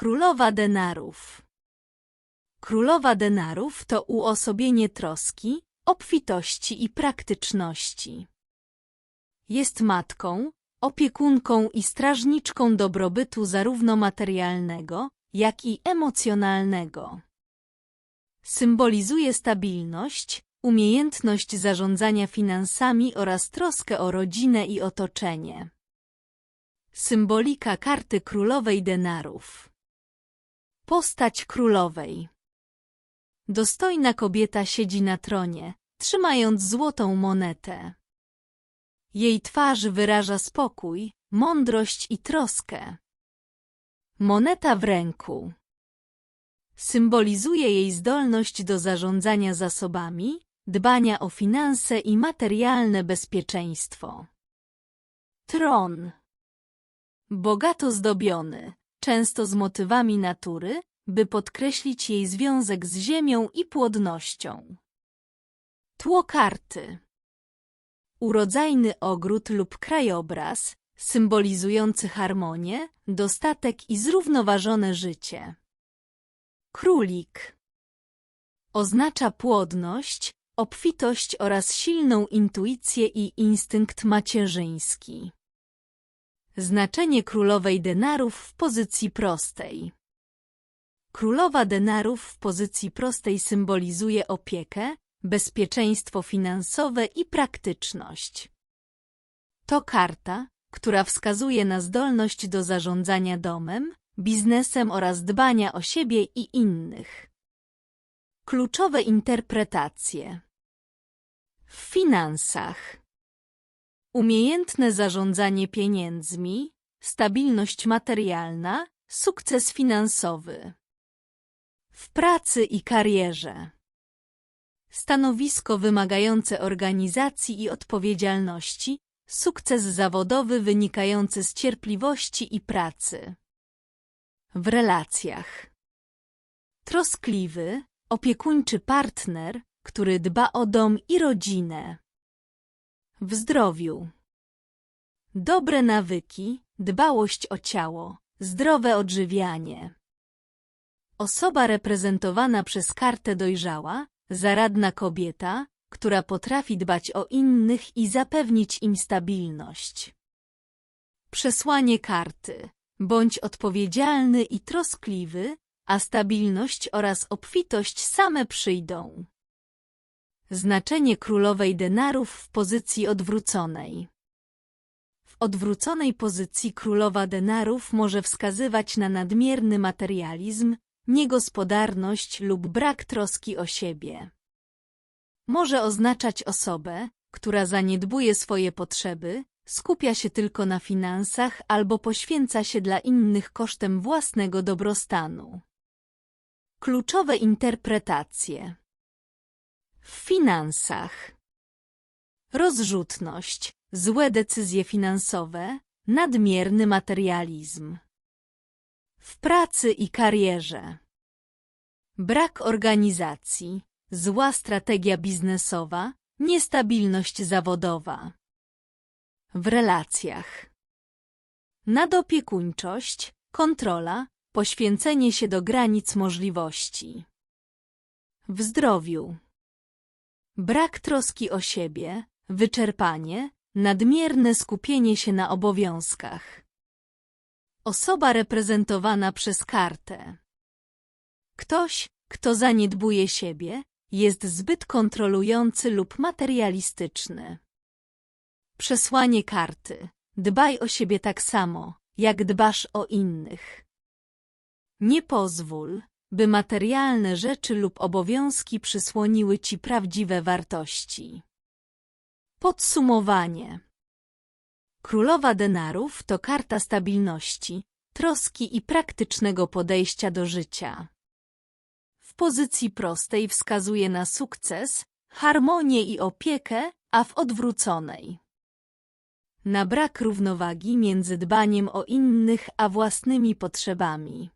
Królowa denarów Królowa denarów to uosobienie troski, obfitości i praktyczności. Jest matką, opiekunką i strażniczką dobrobytu zarówno materialnego, jak i emocjonalnego. Symbolizuje stabilność, umiejętność zarządzania finansami oraz troskę o rodzinę i otoczenie. Symbolika karty królowej denarów Postać królowej Dostojna kobieta siedzi na tronie, trzymając złotą monetę. Jej twarz wyraża spokój, mądrość i troskę. Moneta w ręku symbolizuje jej zdolność do zarządzania zasobami, dbania o finanse i materialne bezpieczeństwo. Tron Bogato zdobiony, często z motywami natury, by podkreślić jej związek z ziemią i płodnością. Tło karty Urodzajny ogród lub krajobraz, symbolizujący harmonię, dostatek i zrównoważone życie. Królik Oznacza płodność, obfitość oraz silną intuicję i instynkt macierzyński. Znaczenie królowej denarów w pozycji prostej Królowa denarów w pozycji prostej symbolizuje opiekę, bezpieczeństwo finansowe i praktyczność. To karta, która wskazuje na zdolność do zarządzania domem, biznesem oraz dbania o siebie i innych. Kluczowe interpretacje W finansach Umiejętne zarządzanie pieniędzmi, stabilność materialna, sukces finansowy. W pracy i karierze Stanowisko wymagające organizacji i odpowiedzialności, sukces zawodowy wynikający z cierpliwości i pracy. W relacjach Troskliwy, opiekuńczy partner, który dba o dom i rodzinę. W zdrowiu Dobre nawyki, dbałość o ciało, zdrowe odżywianie. Osoba reprezentowana przez kartę dojrzała, zaradna kobieta, która potrafi dbać o innych i zapewnić im stabilność. Przesłanie karty. Bądź odpowiedzialny i troskliwy, a stabilność oraz obfitość same przyjdą. Znaczenie królowej denarów w pozycji odwróconej W odwróconej pozycji królowa denarów może wskazywać na nadmierny materializm, niegospodarność lub brak troski o siebie. Może oznaczać osobę, która zaniedbuje swoje potrzeby, skupia się tylko na finansach albo poświęca się dla innych kosztem własnego dobrostanu. Kluczowe interpretacje W finansach. Rozrzutność, złe decyzje finansowe, nadmierny materializm. W pracy i karierze. Brak organizacji, zła strategia biznesowa, niestabilność zawodowa. W relacjach. Nadopiekuńczość, kontrola, Poświęcenie się do granic możliwości. W zdrowiu. Brak troski o siebie, wyczerpanie, nadmierne skupienie się na obowiązkach. Osoba reprezentowana przez kartę. Ktoś, kto zaniedbuje siebie, jest zbyt kontrolujący lub materialistyczny. Przesłanie karty. Dbaj o siebie tak samo, jak dbasz o innych. Nie pozwól, by materialne rzeczy lub obowiązki przysłoniły ci prawdziwe wartości. Podsumowanie Królowa denarów to karta stabilności, troski i praktycznego podejścia do życia. W pozycji prostej wskazuje na sukces, harmonię i opiekę, a w odwróconej na brak równowagi między dbaniem o innych a własnymi potrzebami.